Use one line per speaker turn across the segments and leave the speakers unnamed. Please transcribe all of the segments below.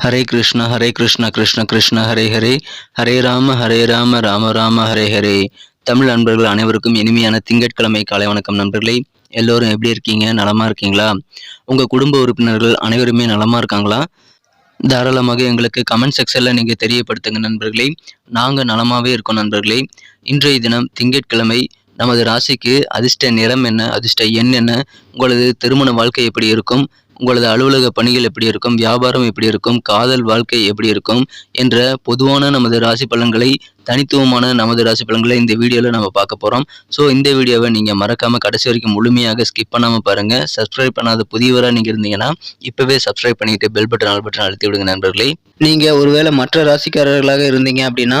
ஹரே கிருஷ்ணா ஹரே கிருஷ்ணா கிருஷ்ண கிருஷ்ண ஹரே ஹரே ஹரே ராம ஹரே ராம ராம ராம ஹரே ஹரே தமிழ் நண்பர்கள் அனைவருக்கும் இனிமையான திங்கட்கிழமை காலை வணக்கம் நண்பர்களே. எல்லோரும் எப்படி இருக்கீங்க? நலமா இருக்கீங்களா? உங்க குடும்ப உறுப்பினர்கள் அனைவருமே நலமா இருக்காங்களா? தாராளமாக எங்களுக்கு கமெண்ட் செக்ஷனில் நீங்கள் தெரியப்படுத்துங்க நண்பர்களே. நாங்கள் நலமாகவே இருக்கோம் நண்பர்களே. இன்றைய தினம் திங்கட்கிழமை நமது ராசிக்கு அதிர்ஷ்ட நிறம் என்ன அதிர்ஷ்ட எண் என்ன உங்களது திருமண வாழ்க்கை எப்படி இருக்கும் உங்களது அலுவலக பணிகள் எப்படி இருக்கும் வியாபாரம் எப்படி இருக்கும் காதல் வாழ்க்கை எப்படி இருக்கும் என்ற பொதுவான நமது ராசி பலன்களை தனித்துவமான நமது ராசி பலன்களை இந்த வீடியோவில் நம்ம பார்க்க போகிறோம் ஸோ இந்த வீடியோவை நீங்கள் மறக்காமல் கடைசி வரைக்கும் முழுமையாக ஸ்கிப் பண்ணாமல் பாருங்கள் சப்ஸ்கிரைப் பண்ணாத புதியவராக நீங்கள் இருந்தீங்கன்னா இப்போவே சப்ஸ்கிரைப் பண்ணிவிட்டு பெல் பட்டன் ஆல் பட்டன் அழுத்தி விடுங்க நண்பர்களே. நீங்கள் ஒருவேளை மற்ற ராசிக்காரர்களாக இருந்தீங்க அப்படின்னா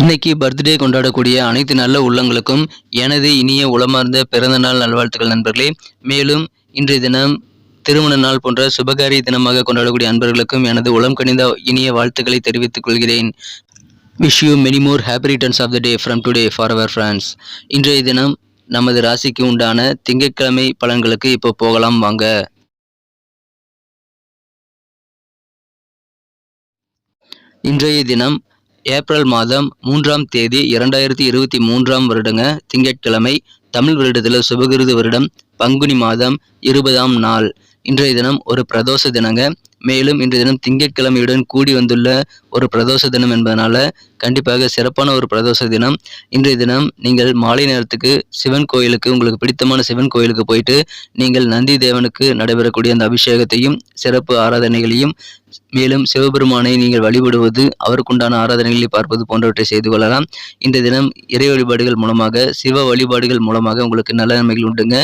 இன்னைக்கு பர்த்டே கொண்டாடக்கூடிய அனைத்து நல்ல உள்ளங்களுக்கும் எனது இனிய உளமார்ந்த பிறந்த நாள் நல்வாழ்த்துக்கள் நண்பர்களே. மேலும் இன்றைய தினம் திருமண நாள் போன்ற சுபகாரிய தினமாக கொண்டாடக்கூடிய அன்பர்களுக்கும் எனது உளம் கணிந்த இனிய வாழ்த்துக்களை தெரிவித்துக் கொள்கிறேன். Wish you many more happy returns of the day from today for our friends இன்றைய தினம் நமது ராசிக்கு உண்டான திங்கட்கிழமை பலன்களுக்கு இப்போ போகலாம் வாங்க. இன்றைய தினம் ஏப்ரல் மாதம் மூன்றாம் தேதி இரண்டாயிரத்தி இருபத்தி மூன்றாம் வருடங்க திங்கட்கிழமை தமிழ் வருடத்தில் சுபகிருது வருடம் பங்குனி மாதம் இருபதாம் நாள். இன்றைய தினம் ஒரு பிரதோஷ தினங்க. மேலும் இன்றைய தினம் திங்கட்கிழமையுடன் கூடி வந்துள்ள ஒரு பிரதோஷ தினம் என்பதனால கண்டிப்பாக சிறப்பான ஒரு பிரதோஷ தினம். இன்றைய தினம் நீங்கள் மாலை நேரத்துக்கு சிவன் கோயிலுக்கு உங்களுக்கு பிடித்தமான சிவன் கோயிலுக்கு போயிட்டு நீங்கள் நந்தி தேவனுக்கு நடைபெறக்கூடிய அந்த அபிஷேகத்தையும் சிறப்பு ஆராதனைகளையும் மேலும் சிவபெருமானை நீங்கள் வழிபடுவது அவருக்குண்டான ஆராதனைகளை பார்ப்பது போன்றவற்றை செய்து கொள்ளலாம். இந்த தினம் இறை வழிபாடுகள் மூலமாக சிவ வழிபாடுகள் மூலமாக உங்களுக்கு நல்ல நன்மைகள் உண்டுங்க.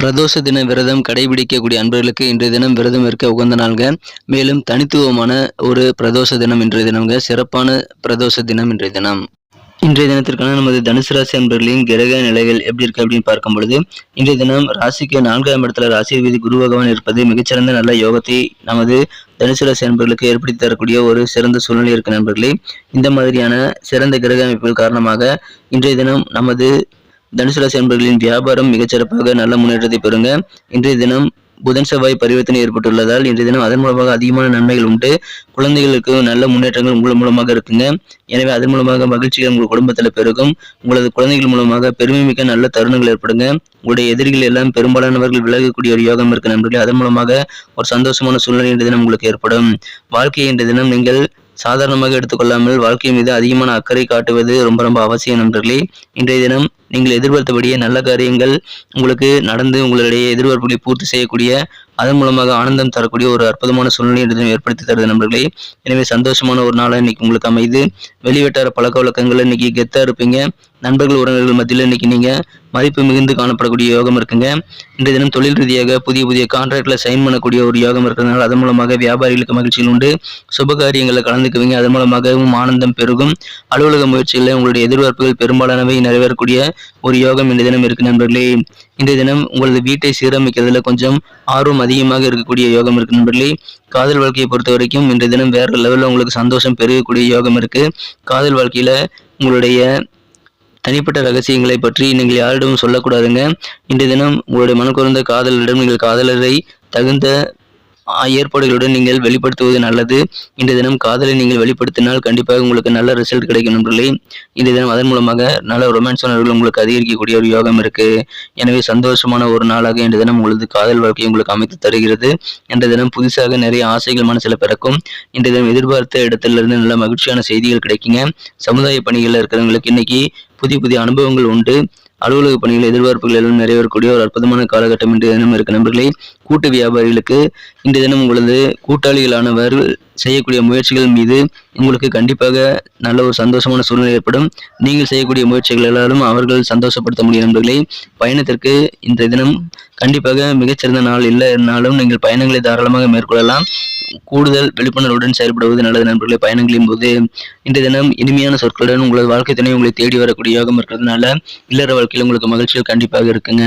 பிரதோஷ தின விரதம் கடைபிடிக்கக்கூடிய அன்பர்களுக்கு இன்றைய தினம் விரதம் இருக்க உகந்த நாள்க மேலும் தனித்துவமான ஒரு பிரதோஷ தினம் இன்றைய தினம்ங்க. சிறப்பான பிரதோஷ தினம் இன்றைய தினம். இன்றைய தினத்திற்கான நமது தனுசு ராசி அன்பர்களின் கிரக நிலைகள் எப்படி இருக்கு அப்படின்னு பார்க்கும் பொழுது இன்றைய தினம் ராசிக்கு நான்காம் இடத்துல ராசி வீதி குரு பகவான் இருப்பது மிகச்சிறந்த நல்ல யோகத்தை நமது தனுசு ராசி அன்பர்களுக்கு ஏற்படுத்தி தரக்கூடிய ஒரு சிறந்த சூழ்நிலை இருக்கு நண்பர்களே. இந்த மாதிரியான சிறந்த கிரக அமைப்புகள் காரணமாக இன்றைய தினம் நமது தனுசு ராசி அன்பர்களின் வியாபாரம் மிகச்சிறப்பாக நல்ல முன்னேற்றத்தை பெறுங்க. இன்றைய தினம் புதன் செவ்வாய் பரிவர்த்தனை ஏற்பட்டுள்ளதால் இன்றைய தினம் அதன் மூலமாக அதிகமான நன்மைகள் உண்டு. குழந்தைகளுக்கு நல்ல முன்னேற்றங்கள் உங்கள் மூலமாக இருக்குங்க. எனவே அதன் மூலமாக மகிழ்ச்சிகள் உங்கள் குடும்பத்தில் பெருகும். உங்களது குழந்தைகள் மூலமாக பெருமை மிக்க நல்ல தருணங்கள் ஏற்படுங்க. உங்களுடைய எதிரிகள் எல்லாம் பெரும்பாலானவர்கள் விலகக்கூடிய ஒரு யோகம் இருக்கு நண்பர்களே. அதன் மூலமாக ஒரு சந்தோஷமான சூழ்நிலை இன்றைய தினம் உங்களுக்கு ஏற்படும். வாழ்க்கையை இன்றைய தினம் நீங்கள் சாதாரணமாக எடுத்துக்கொள்ளாமல் வாழ்க்கை மீது அதிகமான அக்கறை காட்டுவது ரொம்ப ரொம்ப அவசியம் நண்பர்களே. இன்றைய தினம் நீங்கள் எதிர்பார்த்தபடியே நல்ல காரியங்கள் உங்களுக்கு நடந்து உங்களுடைய எதிர்பார்ப்புகளை பூர்த்தி செய்யக்கூடிய அதன் மூலமாக ஆனந்தம் தரக்கூடிய ஒரு அற்புதமான சூழ்நிலை ஏற்படுத்தி தருது நண்பர்களே. எனவே சந்தோஷமான ஒரு நாளாக இன்னைக்கு உங்களுக்கு அமைது. வெளிவட்டார பழக்க வழக்கங்கள் இன்னைக்கு கெத்தா இருப்பீங்க. நண்பர்கள் உறவினர்கள் மத்தியில் இன்னைக்கு நீங்க மதிப்பு மிகுந்து காணப்படக்கூடிய யோகம் இருக்குங்க. இன்றைய தினம் தொழில் ரீதியாக புதிய புதிய கான்ட்ராக்டில் சைன் பண்ணக்கூடிய ஒரு யோகம் இருக்கிறதுனால அதன் மூலமாக வியாபாரிகளுக்கு மகிழ்ச்சிகள் உண்டு. சுப காரியங்களில் கலந்துக்குவீங்க. அதன் மூலமாகவும் ஆனந்தம் பெருகும். அலுவலக முயற்சிகளில் உங்களுடைய எதிர்பார்ப்புகள் பெரும்பாலானவை நிறைவேறக்கூடிய ஒரு யோகம் இந்த தினம் இருக்கு நண்பர்களே. இந்த தினம் உங்களது வீட்டை சீரமைக்கிறதுல கொஞ்சம் ஆர்வம் அதிகமாக இருக்கக்கூடிய யோகம் இருக்கு நண்பர்களே. காதல் வாழ்க்கையை பொறுத்த வரைக்கும் இன்றைய தினம் வேற லெவலில் உங்களுக்கு சந்தோஷம் பெருகக்கூடிய யோகம் இருக்கு. காதல் வாழ்க்கையில உங்களுடைய தனிப்பட்ட ரகசியங்களை பற்றி நீங்கள் யாரிடமும் சொல்லக்கூடாதுங்க. இன்றைய தினம் உங்களுடைய மனக்குறந்த காதலரிடம் நீங்கள் காதலரை தகுந்த ஏற்பாடுகளுடன் நீங்கள் வெளிப்படுத்துவது நல்லது. இந்த தினம் காதலை நீங்கள் வெளிப்படுத்தினால் கண்டிப்பாக உங்களுக்கு நல்ல ரிசல்ட் கிடைக்கும் நண்பர்களே. இந்த தினம் அதன் மூலமாக நல்ல ரொமான்ஸ் உணர்வுகள் உங்களுக்கு அதிகரிக்கக்கூடிய ஒரு யோகம் இருக்கு. எனவே சந்தோஷமான ஒரு நாளாக இந்த தினம் உங்களது காதல் வாழ்க்கையை உங்களுக்கு அமைத்து தருகிறது. இந்த தினம் புதுசாக நிறைய ஆசைகள் மனசில் பிறக்கும். இந்த தினம் எதிர்பார்த்த இடத்திலிருந்து நல்ல மகிழ்ச்சியான செய்திகள் கிடைக்குங்க. சமுதாய பணிகளில் இருக்கிறவங்களுக்கு இன்னைக்கு புதிய புதிய அனுபவங்கள் உண்டு. அலுவலக பணிகள் எதிர்பார்ப்புகள் எல்லாம் நிறைவேறக்கூடிய ஒரு அற்புதமான காலகட்டம் என்று தினம் இருக்கு நண்பர்களே. கூட்டு வியாபாரிகளுக்கு இன்றைய தினம் உங்களது கூட்டாளிகளானவர் செய்யக்கூடிய முயற்சிகள் மீது உங்களுக்கு கண்டிப்பாக நல்ல ஒரு சந்தோஷமான சூழ்நிலை ஏற்படும். நீங்கள் செய்யக்கூடிய முயற்சிகள் எல்லாரும் அவர்கள் சந்தோஷப்படுத்த முடியும் நண்பர்களே. பயணத்திற்கு இன்றைய தினம் கண்டிப்பாக மிகச்சிறந்த நாள் இல்லை இருந்தாலும் நீங்கள் பயணங்களை தாராளமாக மேற்கொள்ளலாம். கூடுதல் விழிப்புணர்வுடன் செயல்படுவது நல்லது நண்பர்களே. பயணங்களின் போது இன்றைய தினம் இனிமையான சொற்களுடன் உங்களது வாழ்க்கை துணை உங்களை தேடி வரக்கூடிய யோகம் இருக்கிறதுனால இல்லற வாழ்க்கையில் உங்களுக்கு மகிழ்ச்சிகள் கண்டிப்பாக இருக்குங்க.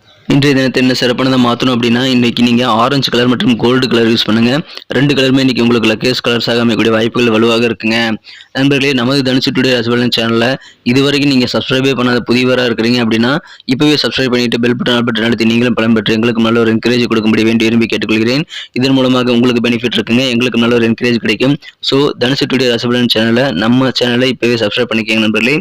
இன்றைய தினத்தை என்ன சிறப்பானதை மாற்றணும் அப்படின்னா இன்றைக்கி நீங்கள் ஆரஞ்சு கலர் மற்றும் கோல்டு கலர் யூஸ் பண்ணுங்கள் ரெண்டு கலருமே இன்றைக்கி உங்களுக்கு லக்கேஸ் கலர்ஸாக அமையக்கூடிய வாய்ப்புகள் வலுவாக இருக்குங்க. நண்பர்களே நமது தனுசு டுடே ரசபலன் சேனலில் இதுவரைக்கும் நீங்கள் சப்ஸ்கிரைபே பண்ணாத புதியவராக இருக்கிறீங்க அப்படின்னா இப்போவே சப்ஸ்கிரைப் பண்ணிட்டு பெல் பட்டன் பட்டன் நடத்தி நீங்களும் பலம் பெற்று எங்களுக்கு நல்ல ஒரு என்கரேஜ் கொடுக்கும்படி வேண்டி விரும்பி கேட்டுக்கொள்கிறேன். இதன் மூலமாக உங்களுக்கு பெனிஃபிட் இருக்குங்க. எங்களுக்கு நல்ல ஒரு என்கரேஜ் கிடைக்கும். ஸோ தனுசு டுடே ரசபலன் சேனலை நம்ம சேனலை இப்போவே சப்ஸ்கிரைப் பண்ணிக்கோங்க நண்பர்களே.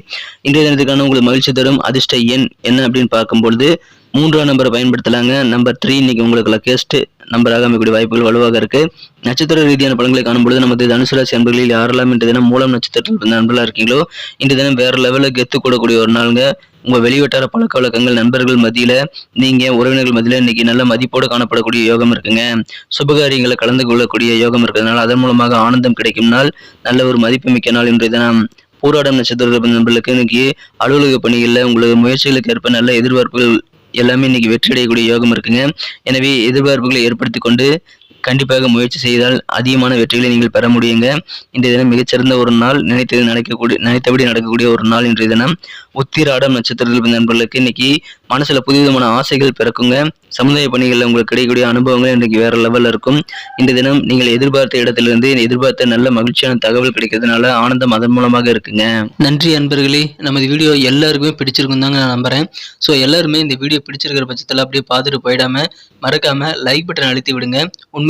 இன்றைய தினத்துக்கான உங்களுக்கு மகிழ்ச்சி தரும் அதிர்ஷ்ட எண் என்ன அப்படின்னு பார்க்கும்பொழுது மூன்றாம் நம்பரை பயன்படுத்தலாங்க. நம்பர் த்ரீ இன்னைக்கு உங்களுக்கு லக்கேஸ்ட் நம்பராக அமைக்கக்கூடிய வாய்ப்புகள் வலுவாக இருக்கு. நட்சத்திர ரீதியான பலன்களை காணும்பொழுது நமது தனுசு ராசி அன்பர்களில் யாரெல்லாம் இன்று தினம் மூலம் நட்சத்திரத்தில் பிறந்த நண்பர்களாக இருக்கீங்களோ இன்று தினம் வேற லெவலில் கெத்து கூடக்கூடிய ஒரு நாளுங்க. உங்க வெளிவட்டார பழக்க வழக்கங்கள் நண்பர்கள் மத்தியில நீங்க உறவினர்கள் மத்தியில இன்னைக்கு நல்ல மதிப்போடு காணப்படக்கூடிய யோகம் இருக்குங்க. சுபகாரியங்களை கலந்து கொள்ளக்கூடிய யோகம் இருக்கிறதுனால அதன் மூலமாக ஆனந்தம் கிடைக்கும் நாள் நல்ல ஒரு மதிப்புமிக்க நாள் இன்றைய தினம். பூராடம் நட்சத்திர நண்பர்களுக்கு இன்னைக்கு அலுவலக பணிகளில் உங்களுக்கு முயற்சிகளுக்கு ஏற்ப நல்ல எதிர்பார்ப்புகள் எல்லாமே இன்னைக்கு வெற்றி அடையக்கூடிய யோகம் இருக்குங்க. எனவே எதிர்பார்ப்புகளை ஏற்படுத்தி கொண்டு கண்டிப்பாக முயற்சி செய்தால் அதிகமான வெற்றிகளை நீங்கள் பெற முடியுங்க. இன்றைய தினம் மிகச்சிறந்த ஒரு நாள். நினைத்தது நடக்கக்கூடிய நினைத்தபடி நடக்கக்கூடிய ஒரு நாள் இன்றைய தினம். உத்திராடம் நட்சத்திரத்தில் நண்பர்களுக்கு இன்னைக்கு மனசுல புதுவிதமான ஆசைகள் பிறக்குங்க. சமுதாய பணிகளில் உங்களுக்கு கிடைக்கக்கூடிய அனுபவங்கள் இன்றைக்கு வேற லெவலில் இருக்கும். இந்த தினம் நீங்கள் எதிர்பார்த்த இடத்திலிருந்து எதிர்பார்த்த நல்ல மகிழ்ச்சியான தகவல் கிடைக்கிறதுனால ஆனந்தம் அதன் மூலமாக இருக்குங்க. நன்றி அன்பர்களே. நமது வீடியோ எல்லாருக்குமே பிடிச்சிருக்கும் தாங்க நான் நம்புறேன். ஸோ எல்லாருமே இந்த வீடியோ பிடிச்சிருக்கிற பட்சத்தில் அப்படியே பார்த்துட்டு போயிடாம மறக்காம லைக் பட்டன் அழுத்தி விடுங்க. உண்மை